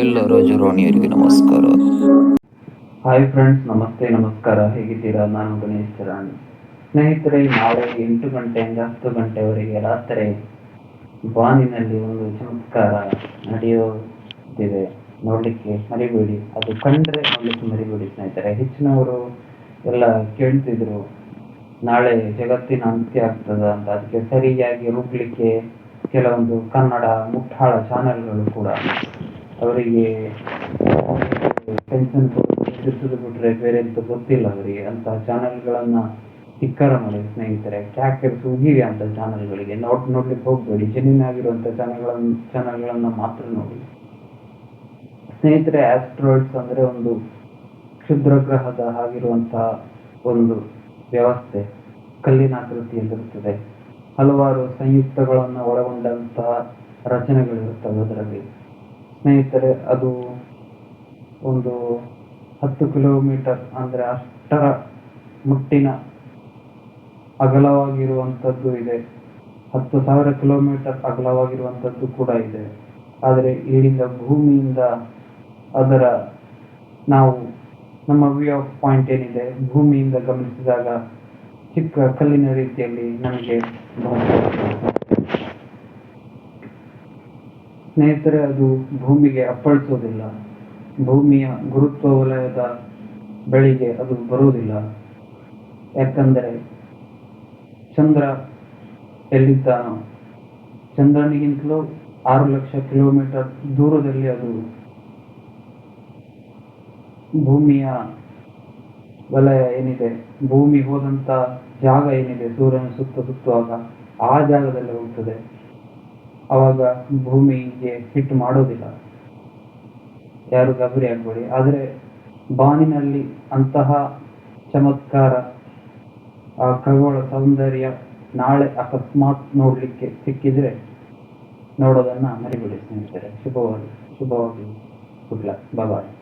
ಎಲ್ಲ ರಾಜರಾಣಿಯರಿಗೆ ನಮಸ್ಕಾರ. Hi friends ನಮಸ್ತೆ, ನಮಸ್ಕಾರ. ಹೇಗಿದ್ದೀರಾ? ನಾನು ಗಣೇಶ್ ಚರಣ್. ಸ್ನೇಹಿತರೆ, ನಾಳೆ ಎಂಟು ಗಂಟೆಯಿಂದ ಹತ್ತು ಗಂಟೆವರೆಗೆ ರಾತ್ರಿ ಬಾನಿನಲ್ಲಿ ಒಂದು ಚಮತ್ಕಾರ ನಡೆಯುತ್ತಿದೆ. ನೋಡಲಿಕ್ಕೆ ಮರಿಬೇಡಿ. ಅದು ಕಂಡ್ರೆ ನೋಡಲಿಕ್ಕೆ ಮರಿಬೇಡಿ ಸ್ನೇಹಿತರೆ. ಹೆಚ್ಚಿನವರು ಎಲ್ಲ ಕೇಳ್ತಿದ್ರು, ನಾಳೆ ಜಗತ್ತಿನ ಅಂತ್ಯ ಆಗ್ತದ ಅಂತ. ಅದಕ್ಕೆ ಸರಿಯಾಗಿ ರುಬ್ಲಿಕ್ಕೆ ಕೆಲವೊಂದು ಕನ್ನಡ ಮುಟ್ಟಾಳ ಚಾನೆಲ್ಗಳು ಕೂಡ ಅವರಿಗೆ ಟೆನ್ಷನ್ ಕೊಟ್ಟು ಬಿಟ್ರೆ ಬೇರೆ ಎಂತ ಗೊತ್ತಿಲ್ಲ ಅವರಿಗೆ. ಅಂತ ಚಾನೆಲ್ಗಳನ್ನ ಧಿಕ್ಕಾರ ಮಾಡಿ ಸ್ನೇಹಿತರೆ. ಕ್ಯಾಕೆರ್ಸ್ ಉಗಿರಿ ಅಂತ ಚಾನೆಲ್ಗಳಿಗೆ ನೋಟ್ ನೋಡ್ಲಿಕ್ಕೆ ಹೋಗ್ಬೇಡಿ. ಜೆನ್ಯೂನ್ ಆಗಿರುವಂತ ಚಾನೆಲ್ಗಳನ್ನ ಚಾನೆಲ್ಗಳನ್ನ ಮಾತ್ರ ನೋಡಿ. ಸ್ನೇಹಿತರೆ ಆಸ್ಟ್ರಾಯ್ಡ್ಸ್ ಅಂದ್ರೆ ಒಂದು ಕ್ಷುದ್ರ ಗ್ರಹದ ಆಗಿರುವಂತಹ ಒಂದು ವ್ಯವಸ್ಥೆ. ಕಲ್ಲಿನ ಆಕೃತಿಯಲ್ಲಿರುತ್ತದೆ ಹಲವಾರು ಸಂಯುಕ್ತಗಳನ್ನು ಒಳಗೊಂಡಂತಹ ರಚನೆಗಳಿರುತ್ತವೆ ಅದರಲ್ಲಿ. ಸ್ನೇಹಿತರೆ, ಅದು ಒಂದು ಹತ್ತು ಕಿಲೋಮೀಟರ್ ಅಂದ್ರೆ ಅಷ್ಟರ ಮುಟ್ಟಿನ ಅಗಲವಾಗಿರುವಂಥದ್ದು ಇದೆ. ಹತ್ತು ಸಾವಿರ ಕಿಲೋಮೀಟರ್ ಅಗಲವಾಗಿರುವಂಥದ್ದು ಕೂಡ ಇದೆ. ಆದರೆ ಇಲ್ಲಿಂದ ಭೂಮಿಯಿಂದ ಅದರ ನಾವು, ನಮ್ಮ ವ್ಯೂ ಆಫ್ ಪಾಯಿಂಟ್ ಏನಿದೆ, ಭೂಮಿಯಿಂದ ಗಮನಿಸಿದಾಗ ಚಿಕ್ಕ ಕಲ್ಲಿನ ರೀತಿಯಲ್ಲಿ ನಮಗೆ ಸ್ನೇಹಿತರೆ, ಅದು ಭೂಮಿಗೆ ಅಪ್ಪಳಿಸೋದಿಲ್ಲ. ಭೂಮಿಯ ಗುರುತ್ವ ವಲಯದ ಬಳಿಗೆ ಅದು ಬರುವುದಿಲ್ಲ. ಯಾಕಂದರೆ ಚಂದ್ರ ಎಲ್ಲಿದ್ದಾನೋ? ಚಂದ್ರನಿಗಿಂತಲೂ ಆರು ಲಕ್ಷ ಕಿಲೋಮೀಟರ್ ದೂರದಲ್ಲಿ ಅದು ಭೂಮಿಯ ವಲಯ ಏನಿದೆ? ಭೂಮಿ ಹೋದಂತ ಜಾಗ ಏನಿದೆ? ಸೂರ್ಯನ ಸುತ್ತ ಸುತ್ತುವಾಗ ಆ ಜಾಗದಲ್ಲಿ ಹೋಗ್ತದೆ. ಅವಾಗ ಭೂಮಿಗೆ ಹಿಟ್ ಮಾಡೋದಿಲ್ಲ. ಯಾರು ಗಾಬರಿ ಆಗ್ಬೇಡಿ. ಆದರೆ ಬಾನಿನಲ್ಲಿ ಅಂತಹ ಚಮತ್ಕಾರ, ಆ ಖಗೋಳ ಸೌಂದರ್ಯ ನಾಳೆ ಅಕಸ್ಮಾತ್ ನೋಡ್ಲಿಕ್ಕೆ ಸಿಕ್ಕಿದ್ರೆ ನೋಡೋದನ್ನ ಮರಿಬಿಡಿ ಸ್ನೇಹಿತರೆ. ಶುಭವಾಗಿ ಶುಭವಾಗಿ ಬಾಬಾಯ್